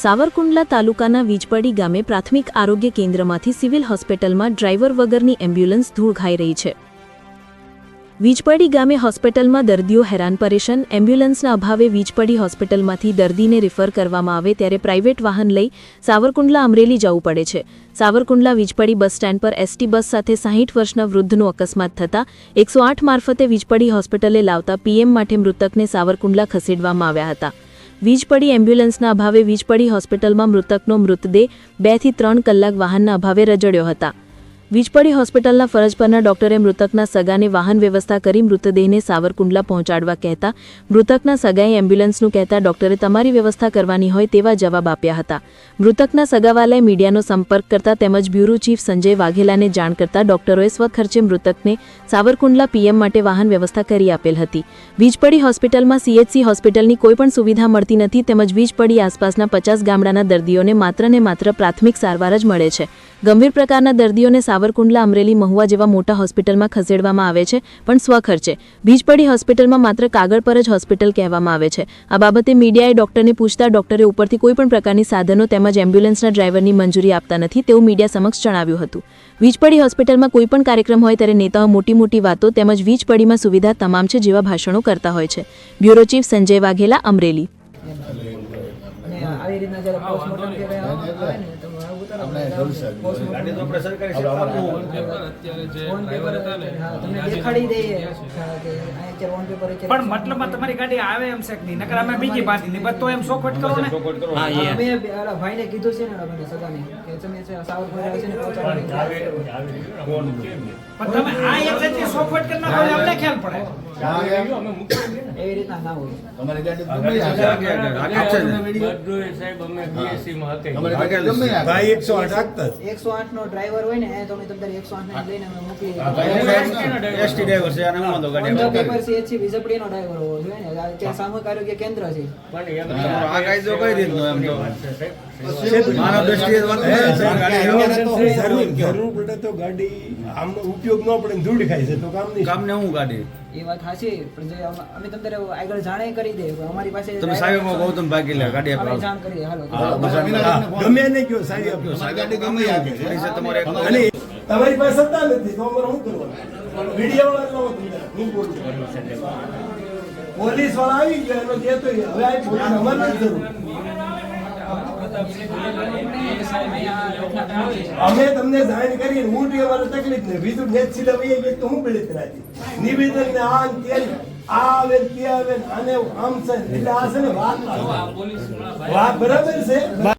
સાવરકુંડલા તાલુકાના વીજપડી ગામે પ્રાથમિક આરોગ્ય કેન્દ્રમાંથી સિવિલ હોસ્પિટલમાં ડ્રાઈવર વગરની એમ્બ્યુલન્સ ધૂળ ખાઈ રહી છે. વીજપડી ગામે હોસ્પિટલમાં દર્દીઓ હેરાન પરેશાન, એમ્બ્યુલન્સના અભાવે વીજપડી હોસ્પિટલમાંથી દર્દીને રિફર કરવામાં આવે ત્યારે પ્રાઇવેટ વાહન લઈ સાવરકુંડલા અમરેલી જવું પડે છે. સાવરકુંડલા વીજપડી બસ સ્ટેન્ડ પર એસટી બસ સાથે સાહીઠ વર્ષના વૃદ્ધનું અકસ્માત થતાં એકસો મારફતે વીજપડી હોસ્પિટલે લાવતા પીએમ માટે મૃતકને સાવરકુંડલા ખસેડવામાં આવ્યા હતા. વીજપડી એમ્બ્યુલન્સના અભાવે વીજપડી હોસ્પિટલમાં મૃતકનો મૃતદેહ બેથી ત્રણ કલાક વાહનના અભાવે રજડ્યો હતા. વીજપડી હોસ્પિટલના ફરજ પરના ડોક્ટરે મૃતકના સગાને વાહન વ્યવસ્થા કરી મૃતદેહને સાવરકુંડલા પહોંચાડવા કહેતા, મૃતકના સગાએ એમ્બ્યુલન્સનું કહેતા ડોક્ટરે તમારી વ્યવસ્થા કરવાની હોય તેવા જવાબ આપ્યા હતા. મૃતકના સગાવાલાએ મીડિયાનો સંપર્ક કરતા તેમજ બ્યુરો ચીફ સંજય વાઘેલાને જાણ કરતા ડોક્ટરોએ સ્વખર્ચે મૃતકને સાવરકુંડલા પીએમ માટે વાહન વ્યવસ્થા કરી આપેલ હતી. વીજપડી હોસ્પિટલમાં સીએચસી હોસ્પિટલની કોઈપણ સુવિધા મળતી નથી તેમજ વીજપડી આસપાસના પચાસ ગામડાના દર્દીઓને માત્ર ને માત્ર પ્રાથમિક સારવાર જ મળે છે. ગંભીર પ્રકારના દર્દીઓને સાવરકુંડલા અમરેલી મહુવા જેવા મોટા હોસ્પિટલમાં ખસેડવામાં આવે છે, પણ સ્વખર્ચે. વીજપડી હોસ્પિટલમાં માત્ર કાગળ પર જ હોસ્પિટલ કહેવામાં આવે છે. આ બાબતે મીડિયાએ ડોક્ટરને પૂછતા ડોક્ટરે ઉપરથી કોઈપણ પ્રકારની સાધનો તેમજ એમ્બ્યુલન્સના ડ્રાઈવરની મંજૂરી આપતા નથી તેવું મીડિયા સમક્ષ જણાવ્યું હતું. વીજપડી હોસ્પિટલમાં કોઈપણ કાર્યક્રમ હોય ત્યારે નેતાઓ મોટી મોટી વાતો તેમજ વીજપડીમાં સુવિધા તમામ છે જેવા ભાષણો કરતા હોય છે. Bureau chief Sanjay Vaghela, Amreli. આવી રીતના જ્યારે પોસ્ટમોર્ટમ કે કંઈ આવતું ને તો આવું ઉતારો આપણે જરૂર છે. postmortem ગાડી તો આપણે સરકારી અત્યારે જે ડ્રાઈવર હતા ને તમને દેખાડી દઈએ. ગયા છે. હા, કે ઓન પેપર અત્યારે પણ મતલબમાં તમારી ગાડી આવે એમ છે કે નહીં નકર અમે બીજી પાર્ટીની બસ તો એમ શોખવટ કરો ને. ચોખવટ કરો. હા, અમે ભાઈને કીધું છે ને ઓલા સગાને કે તમે છે ને પણ તમે આ એક જગ્યાએ શોખવટ કરી નાખો એટલે અમને ખ્યાલ પડે. એવી રીતના ના હોય. તમારી ને? ભાઈ એકસો આઠ એકસો આઠ નો ડ્રાઈવર હોય ને તમે એકસો આઠ ને લઈને અમે મોકલી ડ્રાઈવર છે અને ગાડી નો ડ્રાઈવર હોવો જોઈએ ને. ત્યાં સામૂહિક આરોગ્ય કેન્દ્ર છે. પણ આ કાયદો કઈ રીતનો એમ તો? માનવ દ્રષ્ટિએ વાત હે, કરે છે. ગાડી જરૂર પડે તો ગાડી આમ ઉપયોગ ન પડે ને ધૂળ ખાય છે તો કામ નહીં. કામને હું ગાડી? એ વાત સાચી પણ જે અમે તમને આગળ જાણે કરી દે અમારી પાસે તમે સાહેબ ગૌતમ ભાગી લે ગાડી અમે જાણ કરી હાલો. ગમે એને કયો સાહેબ. ગાડી ગમે ત્યાં છે. તમારે એક- અને તમારી પાસે સત્તા નથી તો અમારે શું કરવાનું? મીડિયા વાળા ન હું બોલું? પોલીસવાળા આવી ગયા એનો જે તો હવે આ પોલીસ અમારે નથી જરૂર. અમે તમને જાણ કરી હું અમારે તકલીફ ને બીજું નેટ સીધા વહી તો હું પીડિત રાજી નિવેદન ને આ તે આવે તે આવે અને આમ છે એટલે આ છે ને વાત. વાત બરાબર છે?